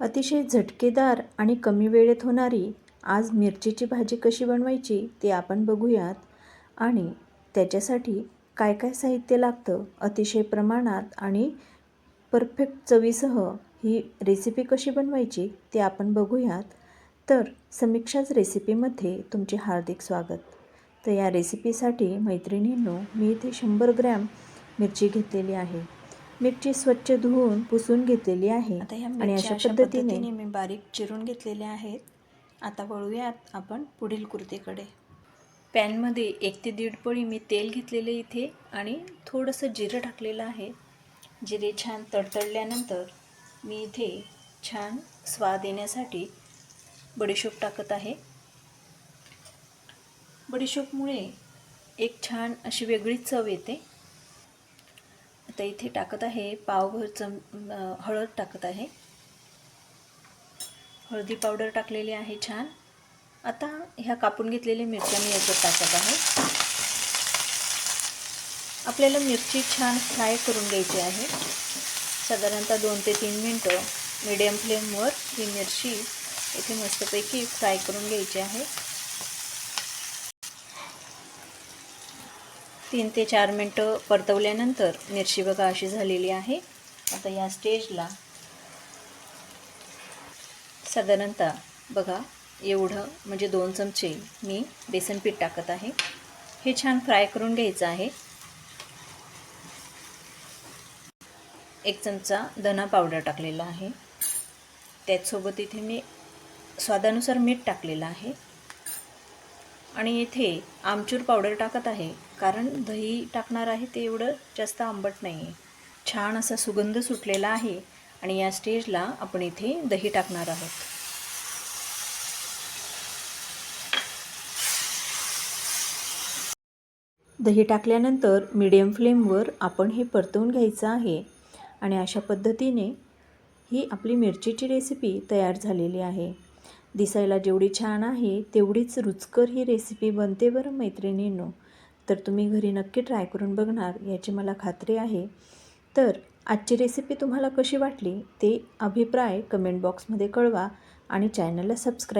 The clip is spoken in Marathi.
अतिशय झटकेदार आणि कमी वेळेत होणारी आज मिरचीची भाजी कशी बनवायची ते आपण बघूयात. आणि त्याच्यासाठी काय काय साहित्य लागतं अतिशय प्रमाणात आणि परफेक्ट चवीसह ही रेसिपी कशी बनवायची ते आपण बघूयात. तर समीक्षाच रेसिपीमध्ये तुमचे हार्दिक स्वागत. तर या रेसिपीसाठी मैत्रिणींनो मी इथे शंभर ग्रॅम मिरची घेतलेली आहे. मिरची स्वच्छ धुवून पुसून घेतलेली आहे. आता ह्या आणि अशा पद्धतीने मी बारीक चिरून घेतलेल्या आहेत. आता वळूयात आपण पुढील कृतीकडे पॅनमध्ये एक ते दीड पळी मी तेल घेतलेले इथे आणि थोडंसं जिरं टाकलेलं आहे. जिरे छान तडतडल्यानंतर मी इथे छान स्वाद येण्यासाठी बडीशोप टाकत आहे. बडीशोपमुळे एक छान अशी वेगळीच चव येते. आता इथे टाकत आहे पावभर चम हळद टाकत आहे. हळदी पावडर टाकलेली आहे छान. आता ह्या कापून घेतलेल्या मिरच्या मी याच्यात टाकत आहे. आपल्याला मिरची छान फ्राय करून घ्यायची आहे. साधारणतः दोन ते तीन मिनटं मीडियम फ्लेमवर ही मिरची इथे मस्तपैकी फ्राय करून घ्यायची आहे. तीन ते चार मिनटं परतवल्यानंतर मिरची बघा अशी झालेली आहे. आता या स्टेजला साधारणतः बघा एवढं म्हणजे दोन चमचे मी बेसन पीठ टाकत आहे. हे छान फ्राय करून घ्यायचं आहे. एक चमचा धना पावडर टाकलेला आहे. त्याचसोबत इथे मी स्वादानुसार मीठ टाकलेलं आहे. आणि इथे आमचूर पावडर टाकत आहे. कारण दही टाकणार आहे ते एवढं जास्त आंबट नाही आहे छान असा सुगंध सुटलेला आहे आणि या स्टेजला आपण इथे दही टाकणार आहोत. दही टाकल्यानंतर मीडियम फ्लेमवर आपण हे परतवून घ्यायचं आहे आणि अशा पद्धतीने ही आपली मिरचीची रेसिपी तयार झालेली आहे. दिसायला जेवढी छान आहे तेवढीच रुचकर ही रेसिपी बनते बरं मैत्रिणींनो. तर तुम्ही घरी नक्की ट्राय करून बघणार याची मला खात्री आहे. तर आजची रेसिपी तुम्हाला कशी वाटली ते अभिप्राय कमेंट बॉक्समध्ये कळवा आणि चॅनलला सबस्क्राईब